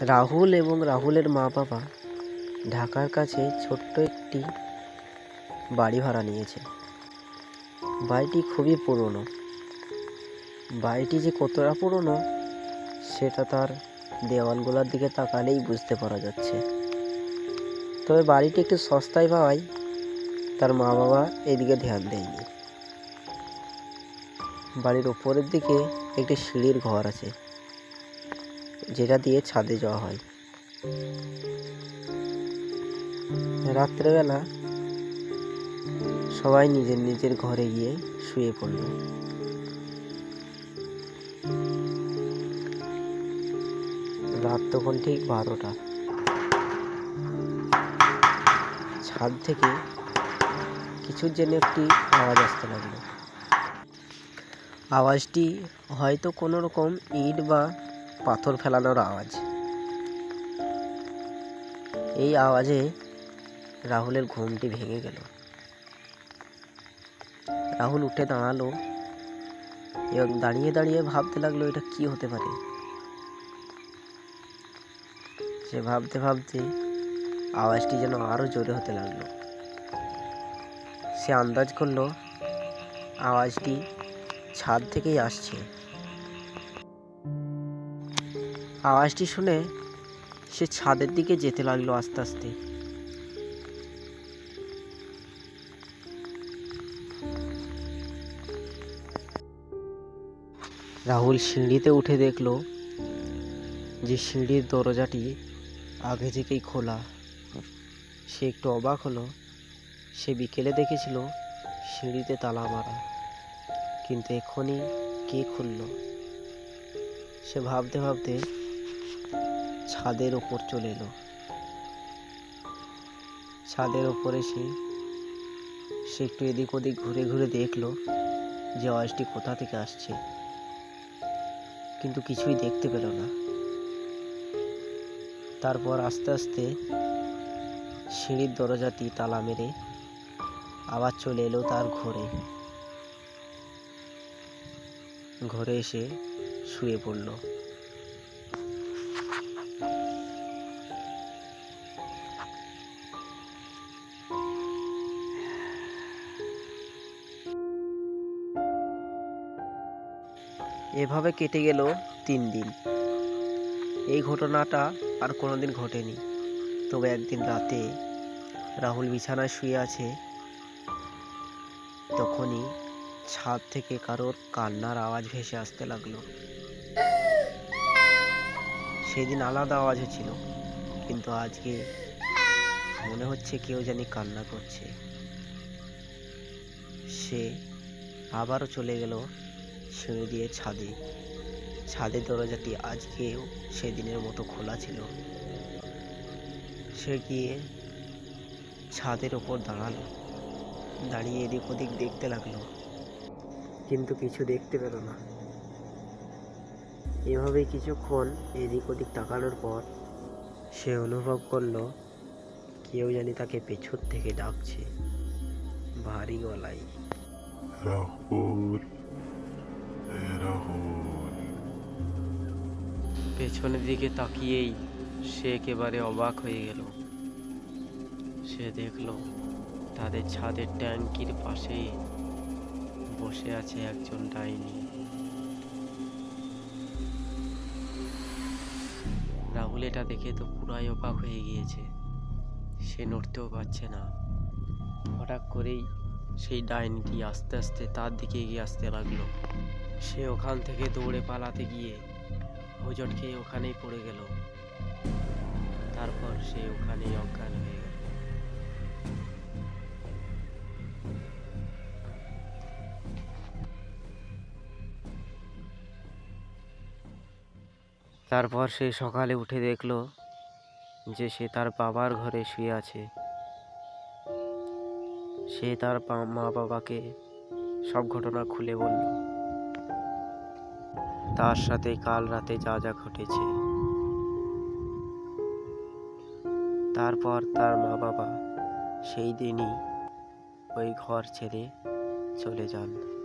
রাহুল এবং রাহুলের মা বাবা ঢাকার কাছে ছোট্ট একটি বাড়ি ভাড়া নিয়েছে। বাড়িটি খুবই পুরনো। বাড়িটি যে কতটা পুরনো, সেটা তার দেওয়ালগুলোর দিকে তাকালেই বুঝতে পারা যাচ্ছে। তবে বাড়িটি একটু সস্তায় পাওয়ায় তার মা বাবা এদিকে ধ্যান দেয়নি। বাড়ির ওপরের দিকে একটি সিঁড়ির ঘর আছে। যেটা দিয়ে ছাদে যাওয়া হয়। রাত্রেবেলা সবাই নিজের নিজের ঘরে গিয়ে শুয়ে পড়ল। রাত তখন ঠিক বারোটা। ছাদ থেকে কিছুর জন্য একটি আওয়াজ আসতে লাগল। আওয়াজটি হয়তো কোনো রকম ইট বা পাথর ফেলানোর আওয়াজ। এই আওয়াজে রাহুলের ঘুমটি ভেঙে গেল। রাহুল উঠে দাঁড়াল এবং দাঁড়িয়ে দাঁড়িয়ে ভাবতে লাগল, এটা কি হতে পারে? সে ভাবতে ভাবতে আওয়াজটি যেন আরও জোরে হতে লাগল। সে আন্দাজ করল, আওয়াজটি ছাদ থেকেই আসছে। আওয়াজটি শুনে সে ছাদের দিকে যেতে লাগল আস্তে আস্তে। রাহুল সিঁড়িতে উঠে দেখল যে সিঁড়ির দরজাটি আগে থেকেই খোলা। সে একটু অবাক হলো। সে বিকেলে দেখেছিল সিঁড়িতে তালা মারা, কিন্তু এখনই কে খুললো? সে ভাবতে ভাবতে ছাদের ওপর চলে এলো। ছাদের ওপরে সে সে একটু এদিক ওদিক ঘুরে ঘুরে দেখল যে আওয়াজটি কোথা থেকে আসছে। কিন্তু কিছুই দেখতে পেল না। তারপর আস্তে আস্তে সিঁড়ির দরজাটি তালা মেরে আবার চলে এলো তার ঘরে। ঘরে এসে শুয়ে পড়ল। এভাবে কেটে গেল তিন দিন। এই ঘটনাটা আর কোনোদিন ঘটেনি। তবে একদিন রাতে রাহুল বিছানায় শুয়ে আছে। তখনই ছাদ থেকে কারোর কান্নার আওয়াজ ভেসে আসতে লাগল। সেদিন আলাদা আওয়াজ হচ্ছিল কিন্তু আজকে মনে হচ্ছে কেউ জানি কান্না করছে। সে আবারও চলে গেল সিঁড়ি দিয়ে ছাদে ছাদের দরজাটি আজকেও সেদিনের মতো খোলা ছিল। সে গিয়ে ছাদের ওপর দাঁড়াল। দাঁড়িয়ে এদিক ওদিক দেখতে লাগল, কিন্তু কিছু দেখতে পেল না। এভাবে কিছুক্ষণ এদিক ওদিক তাকানোর পর সে অনুভব করল, কেউ জানি তাকে পেছন থেকে ডাকছে, ভারী গলায়। পেছনের দিকে তাকিয়েই সে একেবারে অবাক হয়ে গেল। সে দেখল তাদের ছাদের ট্যাঙ্কির পাশে বসে আছে একজন ডাইনি। রাহুল এটা দেখে তো পুরাই অবাক হয়ে গিয়েছে। সে নড়তেও পারছে না। হঠাৎ করেই সেই ডাইনিটি আস্তে আস্তে তার দিকে এগিয়ে আসতে লাগল। সে ওখান থেকে দৌড়ে পালাতে গিয়ে হোঁচট খেয়ে ওখানেই পড়ে গেল। তারপর সে ওখানেই অজ্ঞান হয়ে গেল। তারপর সে সকালে উঠে দেখল যে সে তার বাবার ঘরে শুয়ে আছে। সে তার মা বাবাকে সব ঘটনা খুলে বলল। তার সাথে কাল রাতে যা যা ঘটেছে। তারপর তার মা বাবা সেই দিনই ওই ঘর ছেড়ে চলে যান।